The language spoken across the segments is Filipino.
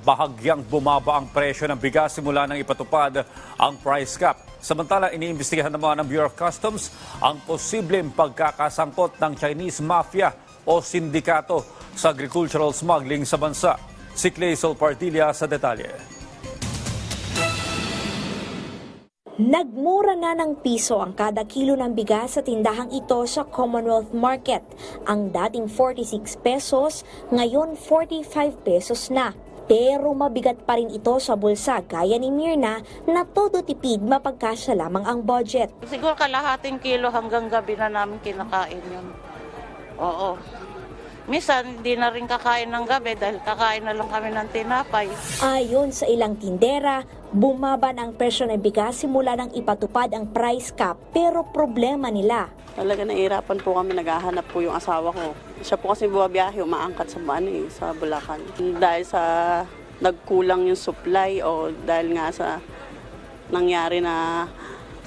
bahagyang bumaba ang presyo ng bigas simula nang ipatupad ang price cap. Samantala, iniimbestigahan naman ng Bureau of Customs ang posibleng pagkakasangkot ng Chinese mafia o sindikato sa agricultural smuggling sa bansa. Si Clay Solpartilla sa detalye. Nagmura na ng piso ang kada kilo ng bigas sa tindahang ito sa Commonwealth Market. Ang dating 46 pesos, ngayon 45 pesos na. Pero mabigat pa rin ito sa bulsa gaya ni Mirna na todo tipid mapagkasya lamang ang budget. Siguro kalahating kilo hanggang gabi na namin kinakain yun. Oo. Minsan, hindi na rin kakain ng gabi dahil kakain na lang kami ng tinapay. Ayon sa ilang tindera, bumaba ang presyo ng bigas simula nang ipatupad ang price cap pero problema nila. Talaga nahihirapan po kami, naghahanap po yung asawa ko. Siya po kasi buwabiyahe, umaangkat sa ano eh, sa Bulacan. Dahil sa nagkulang yung supply o dahil nga sa nangyari na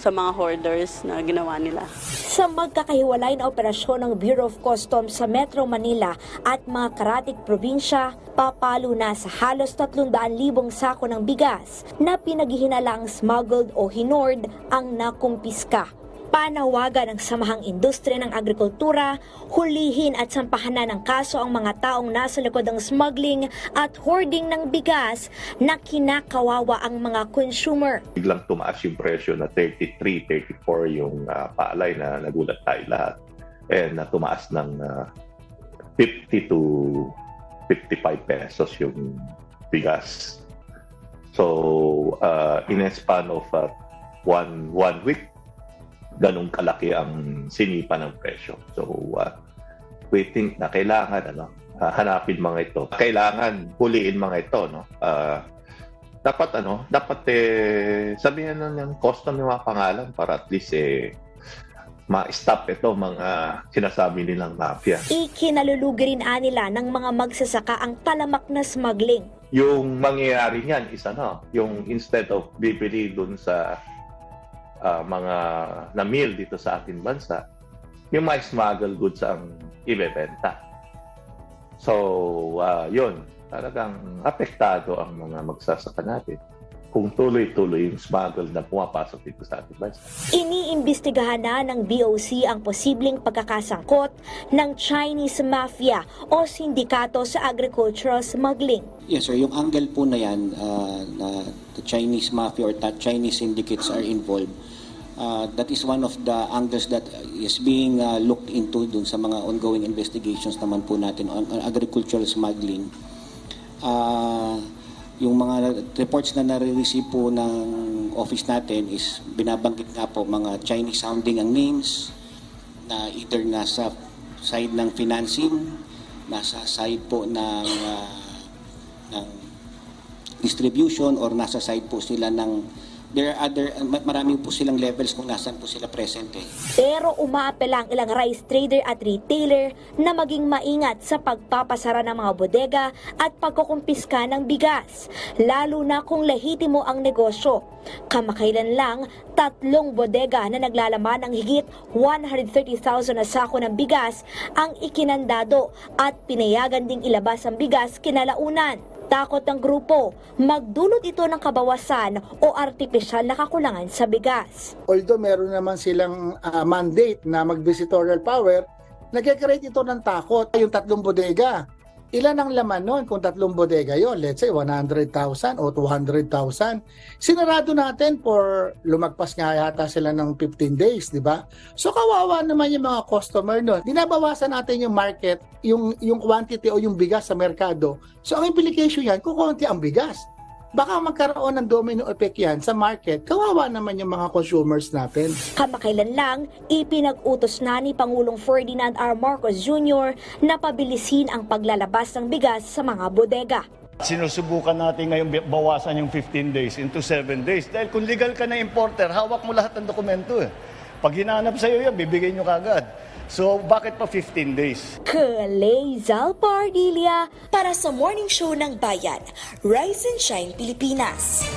sa mga hoarders na ginawa nila. Sa magkakahiwalay na operasyon ng Bureau of Customs sa Metro Manila at mga karatig probinsya, papalo na sa halos 300,000 sako ng bigas na pinaghihinalang smuggled o hinord ang nakumpiska. Panawagan ng Samahang Industriya ng Agrikultura, hulihin at sampahan ng kaso ang mga taong nasa likod ng smuggling at hoarding ng bigas na kinakawawa ang mga consumer. biglang tumaas yung presyo na 33, 34 yung ah, paalay na nagulat tayo lahat. And na tumaas ng ah, 50 to 55 pesos yung bigas. So, uh, in a span of ah, one, one week, ganun kalaki ang sinipa ng presyo. So, ah, we think na kailangan ano, ah, hanapin mga ito. Kailangan huliin mga ito, no? Ah, dapat ano, dapat eh sabihan na ng custom yung mga pangalan para at least eh ma-stop ito mga sinasabi nilang mafia. Ikinalulugi rin nila ng mga magsasaka ang talamak na smuggling. Yung mangyayari niyan is ano, yung instead of bibili dun sa ah, mga na meal dito sa ating bansa, yung mga smuggle goods ang ibebenta. So, ah, yun, talagang apektado ang mga magsasaka natin kung tuloy-tuloy yung smuggle na pumapasok dito sa ating bansa. Iniimbestigahan na ng BOC ang posibleng pagkakasangkot ng Chinese mafia o sindikato sa agricultural smuggling. Yes sir, yung angle po na yan, uh, na the Chinese mafia or the Chinese syndicates are involved, uh, that is one of the angles that is being uh, looked into dun sa mga ongoing investigations naman po natin on, on agricultural smuggling. Uh, yung mga reports na nare-receive po ng office natin is binabanggit nga po mga Chinese sounding ang names na either nasa side ng financing, nasa side po ng ah, ng distribution or nasa side po sila ng there are other ma- marami po silang levels kung nasaan po sila present eh. Pero umaapela ang ilang rice trader at retailer na maging maingat sa pagpapasara ng mga bodega at pagkukumpiska ng bigas, lalo na kung lehitimo ang negosyo. Kamakailan lang, tatlong bodega na naglalaman ng higit 130,000 na sako ng bigas ang ikinandado at pinayagan ding ilabas ang bigas kinalaunan. Takot ng grupo, magdulot ito ng kabawasan o artipisyal na kakulangan sa bigas. although meron naman silang ah, mandate na mag-visitorial power, nagkakreate ito ng takot. Yung tatlong bodega, ilan ang laman nun kung tatlong bodega yon Let's say 100,000 o 200,000. Sinarado natin for lumagpas nga yata sila ng 15 days, di ba? So kawawa naman yung mga customer nun. Dinabawasan natin yung market, yung, yung quantity o yung bigas sa merkado. So ang implication yan, kukunti ang bigas baka magkaroon ng domino effect yan sa market. Kawawa naman yung mga consumers natin. Kamakailan lang, ipinag-utos na ni Pangulong Ferdinand R. Marcos Jr. na pabilisin ang paglalabas ng bigas sa mga bodega. Sinusubukan natin ngayon bawasan yung 15 days into 7 days. Dahil kung legal ka na importer, hawak mo lahat ng dokumento eh. Pag hinanap sa'yo yan, bibigay nyo kagad. So, bakit pa 15 days? Kalay Zalpardilia para sa Morning Show ng Bayan, Rise and Shine Pilipinas.